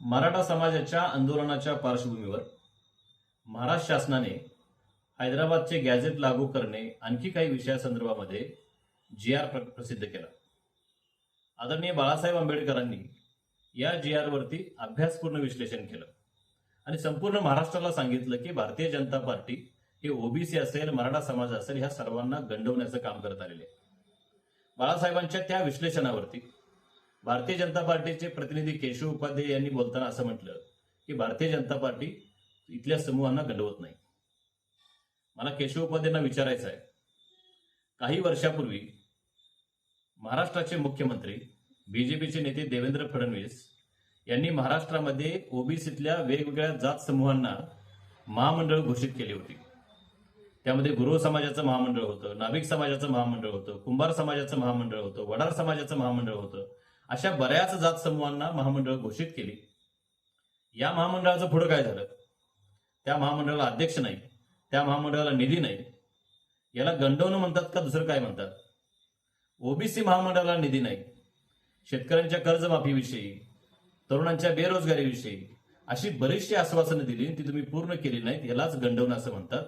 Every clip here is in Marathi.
मराठा समाजाच्या आंदोलनाच्या पार्श्वभूमीवर महाराष्ट्र शासनाने हैदराबादचे गॅझेट लागू करणे आणखी काही विषयासंदर्भामध्ये जी आर प्रसिद्ध केला. आदरणीय बाळासाहेब आंबेडकरांनी या जी आरवरती अभ्यासपूर्ण विश्लेषण केलं. आणि संपूर्ण महाराष्ट्राला सांगितलं की भारतीय जनता पार्टी हे ओबीसी असेल मराठा समाज असेल ह्या सर्वांना गंडवण्याचं काम करत आलेले. आहे बाळासाहेबांच्या त्या विश्लेषणावरती भारतीय जनता पार्टीचे प्रतिनिधी केशव उपाध्याय यांनी बोलताना असं म्हटलं की भारतीय जनता पार्टी इथल्या समूहांना घडवत नाही. मला केशव उपाध्यायांना विचारायचं आहे. काही वर्षापूर्वी महाराष्ट्राचे मुख्यमंत्री बीजेपीचे नेते देवेंद्र फडणवीस यांनी महाराष्ट्रामध्ये ओबीसीतल्या वेगवेगळ्या जात समूहांना महामंडळ घोषित केली होती. त्यामध्ये गुरु समाजाचं महामंडळ होतं नाभिक समाजाचं महामंडळ होतं कुंभार समाजाचं महामंडळ होतं वडार समाजाचं महामंडळ होतं. अशा बऱ्याच जात समूहांना महामंडळ घोषित केली. या महामंडळाचं पुढं काय झालं? त्या महामंडळाला अध्यक्ष नाही. त्या महामंडळाला निधी नाही. याला गंडवणं म्हणतात का दुसरं काय म्हणतात? ओबीसी महामंडळाला निधी नाही. शेतकऱ्यांच्या कर्जमाफीविषयी तरुणांच्या बेरोजगारीविषयी अशी बरीचशी आश्वासनं दिली ती तुम्ही पूर्ण केली नाहीत यालाच गंडवणं असं म्हणतात.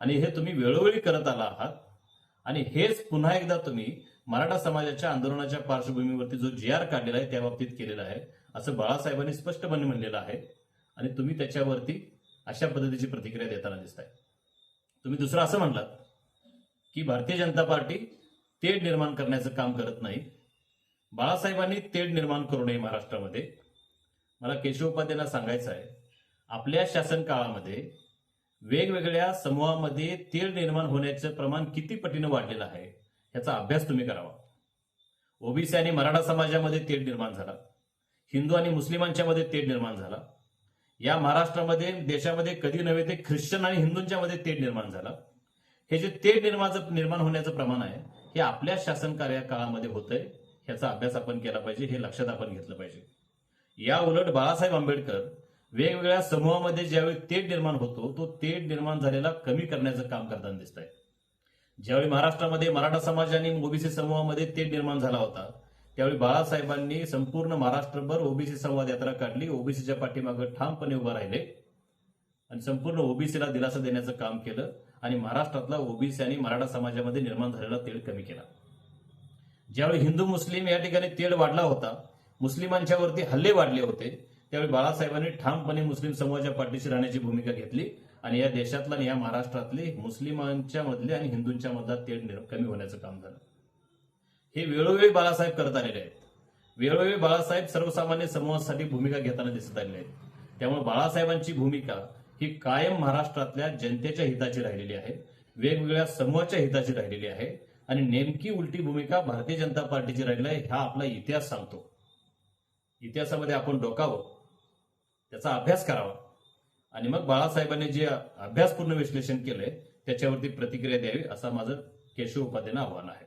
आणि हे तुम्ही वेळोवेळी करत आला आहात. आणि हेच पुन्हा एकदा तुम्ही मराठा समाजाच्या आंदोलनाच्या पार्श्वभूमीवरती जो जी आर काढलेला आहे त्या बाबतीत केलेला आहे. असं बाळासाहेबांनी स्पष्टपणे म्हणलेलं आहे. आणि तुम्ही त्याच्यावरती अशा पद्धतीची प्रतिक्रिया देताना दिसत आहे तुम्ही दुसरं असं म्हणलात की भारतीय जनता पार्टी तेढ निर्माण करण्याचं काम करत नाही. बाळासाहेबांनी तेढ निर्माण करू नये महाराष्ट्रामध्ये. मला केशव उपाध्यायांना सांगायचं आहे आपल्या शासन काळामध्ये वेगवेगळ्या समूहामध्ये तेढ निर्माण होण्याचं प्रमाण किती पटीनं वाढलेलं आहे याचा अभ्यास तुम्ही करावा. ओबीसी आणि मराठा समाजामध्ये तेढ निर्माण झाला. हिंदू आणि मुस्लिमांच्या मध्ये तेढ निर्माण झाला. या महाराष्ट्रामध्ये देशामध्ये कधी नव्हे ते ख्रिश्चन आणि हिंदूंच्या मध्ये तेढ निर्माण झाला. हे जे तेढ निर्माण निर्माण होण्याचं प्रमाण आहे हे आपल्या शासन कार्यकाळामध्ये होतंय ह्याचा अभ्यास आपण केला पाहिजे हे लक्षात आपण घेतलं पाहिजे. या उलट बाळासाहेब आंबेडकर वेगवेगळ्या समूहामध्ये ज्यावेळी तेढ निर्माण होतो तो तेढ निर्माण झालेला कमी करण्याचं काम करताना दिसत आहे ज्यावेळी महाराष्ट्रामध्ये मराठा समाज आणि ओबीसी समूहामध्ये तेढ निर्माण झाला होता त्यावेळी बाळासाहेबांनी संपूर्ण महाराष्ट्रभर ओबीसी संवाद यात्रा काढली ओबीसीच्या पाठीमागे ठामपणे उभं राहिले आणि संपूर्ण ओबीसीला दिलासा देण्याचं काम केलं आणि महाराष्ट्रातला ओबीसी आणि मराठा समाजामध्ये निर्माण झालेला तेढ कमी केला. ज्यावेळी हिंदू मुस्लिम या ठिकाणी तेढ वाढला होता मुस्लिमांच्यावरती हल्ले वाढले होते त्यावेळी बाळासाहेबांनी ठामपणे मुस्लिम समाजाच्या पाठीशी राहण्याची भूमिका घेतली आणि या देशातला आणि या महाराष्ट्रातले मुस्लिमांच्या मधले आणि हिंदूंच्या मधला तेढ कमी होण्याचं काम झालं. हे वेळोवेळी बाळासाहेब करत आलेले आहेत. वेळोवेळी बाळासाहेब सर्वसामान्य समूहासाठी भूमिका घेताना दिसत आलेले आहेत. त्यामुळे बाळासाहेबांची भूमिका ही कायम महाराष्ट्रातल्या जनतेच्या हिताची राहिलेली आहे वेगवेगळ्या समूहाच्या हिताची राहिलेली आहे आणि नेमकी उलटी भूमिका भारतीय जनता पार्टीची राहिली आहे हा आपला इतिहास सांगतो. इतिहासामध्ये आपण डोकावं. त्याचा अभ्यास करावा. आणि मग बाळासाहेबांनी जे अभ्यासपूर्ण विश्लेषण केलंय त्याच्यावरती प्रतिक्रिया द्यावी असं माझं केशव उपाध्यानं आव्हान आहे.